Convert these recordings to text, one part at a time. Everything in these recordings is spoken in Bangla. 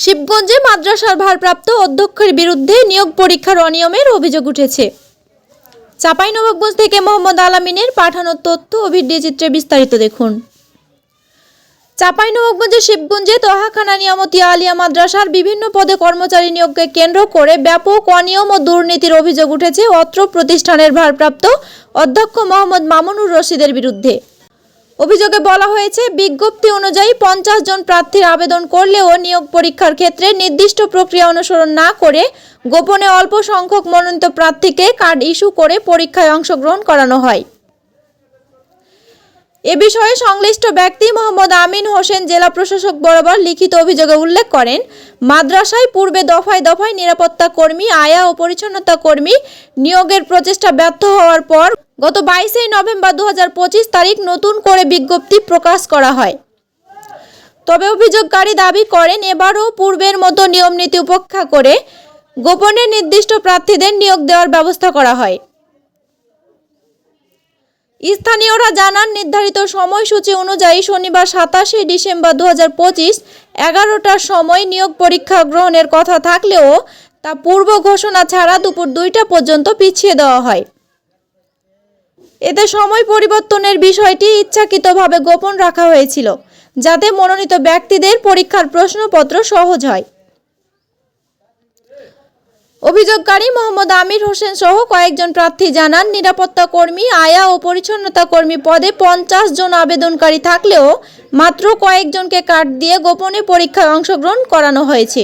শিবগঞ্জে মাদ্রাসার ভারপ্রাপ্ত অধ্যক্ষের বিরুদ্ধে নিয়োগ পরীক্ষার অনিয়মের অভিযোগ উঠেছে। চাঁপাইনবাবগঞ্জ থেকে মোহাম্মদ আলামিনের পাঠানো তথ্য ও ভিডিও চিত্রে বিস্তারিত দেখুন। চাঁপাইনবাবগঞ্জের শিবগঞ্জে তহাখানা নিয়ামতিয়া আলিয়া মাদ্রাসার বিভিন্ন পদে কর্মচারী নিয়োগকে কেন্দ্র করে ব্যাপক অনিয়ম ও দুর্নীতির অভিযোগ উঠেছে অত্র প্রতিষ্ঠানের ভারপ্রাপ্ত অধ্যক্ষ মোহাম্মদ মামুনুর রশিদের বিরুদ্ধে। অভিযোগে বলা হয়েছে, বিজ্ঞপ্তি অনুযায়ী পঞ্চাশ জন প্রার্থীর আবেদন করলেও নিয়োগ পরীক্ষার ক্ষেত্রে নির্দিষ্ট প্রক্রিয়া অনুসরণ না করে গোপনে অল্প সংখ্যক মনোনীত প্রার্থীকে কার্ড ইস্যু করে পরীক্ষায় অংশগ্রহণ করানো হয়। এ বিষয়ে সংশ্লিষ্ট ব্যক্তি মোহাম্মদ আমিন হোসেন জেলা প্রশাসক বরাবর লিখিত অভিযোগে উল্লেখ করেন, মাদ্রাসায় পূর্বে দফায় দফায় নিরাপত্তা কর্মী, আয়া ও পরিচ্ছন্নতা কর্মী নিয়োগের প্রচেষ্টা ব্যর্থ হওয়ার পর গত বাইশে নভেম্বর দু হাজার পঁচিশ তারিখ নতুন করে বিজ্ঞপ্তি প্রকাশ করা হয়। তবে অভিযোগকারী দাবি করেন, এবারও পূর্বের মতো নিয়মনীতি উপেক্ষা করে গোপনে নির্দিষ্ট প্রার্থীদের নিয়োগ দেওয়ার ব্যবস্থা করা হয়। স্থানীয়রা জানান, নির্ধারিত সময়সূচি অনুযায়ী শনিবার সাতাশে ডিসেম্বর দু হাজার পঁচিশ এগারোটার সময় নিয়োগ পরীক্ষা গ্রহণের কথা থাকলেও তা পূর্ব ঘোষণা ছাড়া দুপুর দুইটা পর্যন্ত পিছিয়ে দেওয়া হয়। এতে সময় পরিবর্তনের বিষয়টি ইচ্ছাকৃতভাবে গোপন রাখা হয়েছিল, যাতে মনোনীত ব্যক্তিদের পরীক্ষার প্রশ্নপত্র সহজ হয়। অভিযোগকারী মোহাম্মদ আমির হোসেন সহ কয়েকজন প্রার্থী জানান, নিরাপত্তা কর্মী, আয়া ও পরিচ্ছন্নতা কর্মী পদে পঞ্চাশ জন আবেদনকারী থাকলেও মাত্র কয়েকজনকে কার্ড দিয়ে গোপনে পরীক্ষায় অংশগ্রহণ করানো হয়েছে।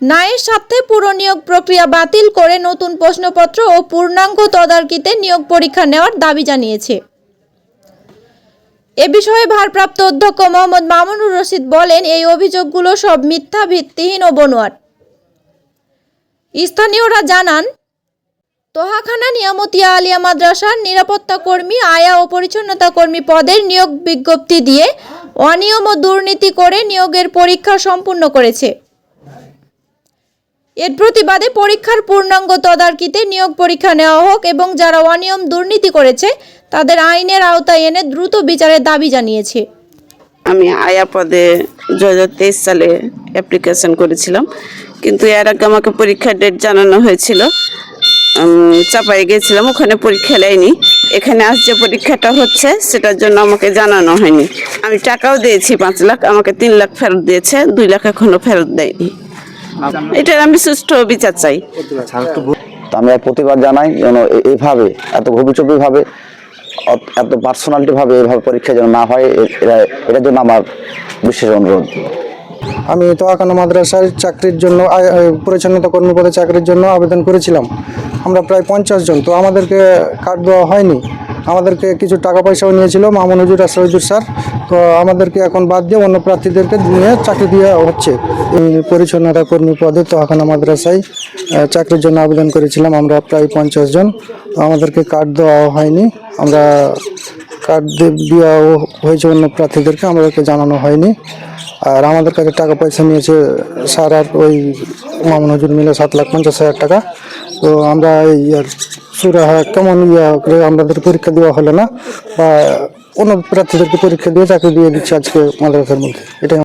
ন্যায়ের স্বার্থে পুরো নিয়োগ প্রক্রিয়া বাতিল করে নতুন প্রশ্নপত্র ও পূর্ণাঙ্গ তদারকিতে নিয়োগ পরীক্ষা নেওয়ার দাবি জানিয়েছে। এ বিষয়ে ভারপ্রাপ্ত অধ্যক্ষ মোহাম্মদ মামুনুর রশিদ বলেন, এই অভিযোগগুলো সব মিথ্যা, ভিত্তিহীন ও বনোয়াট। স্থানীয়রা জানান, তোহাখানা নিয়ামতিয়া আলিয়া মাদ্রাসার নিরাপত্তা কর্মী আয়া ও পরিচ্ছন্নতা কর্মী পদের নিয়োগ বিজ্ঞপ্তি দিয়ে অনিয়ম ও দুর্নীতি করে নিয়োগের পরীক্ষা সম্পূর্ণ করেছে। এর প্রতিবাদে পরীক্ষার পূর্ণাঙ্গ তদারকিতে নিয়োগ পরীক্ষা নেওয়া হোক এবং যারা অনিয়ম, দুর্নীতি করেছে, তাদের আইনের আওতায় এনে দ্রুত বিচারের দাবি জানিয়েছে। আমি আয়া পদে দু হাজার তেইশ সালে অ্যাপ্লিকেশন করেছিলাম। কিন্তু এর আগে আমাকে পরীক্ষার ডেট জানানো হয়েছিল। চাপাই গেছিলাম, ওখানে পরীক্ষা নেয়নি এখানে আজ যে পরীক্ষাটা হচ্ছে, সেটার জন্য আমাকে জানানো হয়নি। আমি টাকাও দিয়েছি, পাঁচ লাখ, আমাকে তিন লাখ ফেরত দিয়েছে, দুই লাখ এখনও ফেরত দেয়নি। এটার আমি সুষ্ঠু বিচার চাই। তো আমি প্রতিবাদ জানাই, যেন এইভাবে এত গভীরভাবে এত পার্সোনালিটি ভাবে এইভাবে পরীক্ষা যেন না হয় এটার জন্য আমার বিশেষ অনুরোধ। আমি তোয়াকানা মাদ্রাসায় চাকরির জন্য পরিচ্ছন্নতা কর্মী পদে চাকরির জন্য আবেদন করেছিলাম। আমরা প্রায় পঞ্চাশ জন, তো আমাদেরকে কার্ড দেওয়া হয়নি। আমাদেরকে কিছু টাকা পয়সাও নিয়েছিল মামুন হুজুর আসরুজুর স্যার। তো আমাদেরকে এখন বাদ দিয়ে অন্য প্রার্থীদেরকে নিয়ে চাকরি দেওয়া হচ্ছে। এই পরিচ্ছন্নতা কর্মী পদে তোয়াখানা মাদ্রাসায় চাকরির জন্য আবেদন করেছিলাম আমরা প্রায় পঞ্চাশ জন। আমাদেরকে কার্ড দেওয়া হয়নি। আমরা কার্ড দেওয়াও হয়েছে অন্য প্রার্থীদেরকে, আমাদেরকে জানানো হয়নি। আর আমাদের কাছে টাকা পয়সা নিয়েছে স্যার আর ওই মামুন হজুর মিলে সাত লাখ পঞ্চাশ হাজার টাকা। তো আমরা এই আর সুরা কেমন ইয়া করে আমাদের পরীক্ষা দেওয়া হলো না, বা অন্য প্রার্থীদেরকে পরীক্ষা দিয়ে চাকরি দিয়ে দিচ্ছে আজকে মাদ্রাসার মধ্যে। এটাই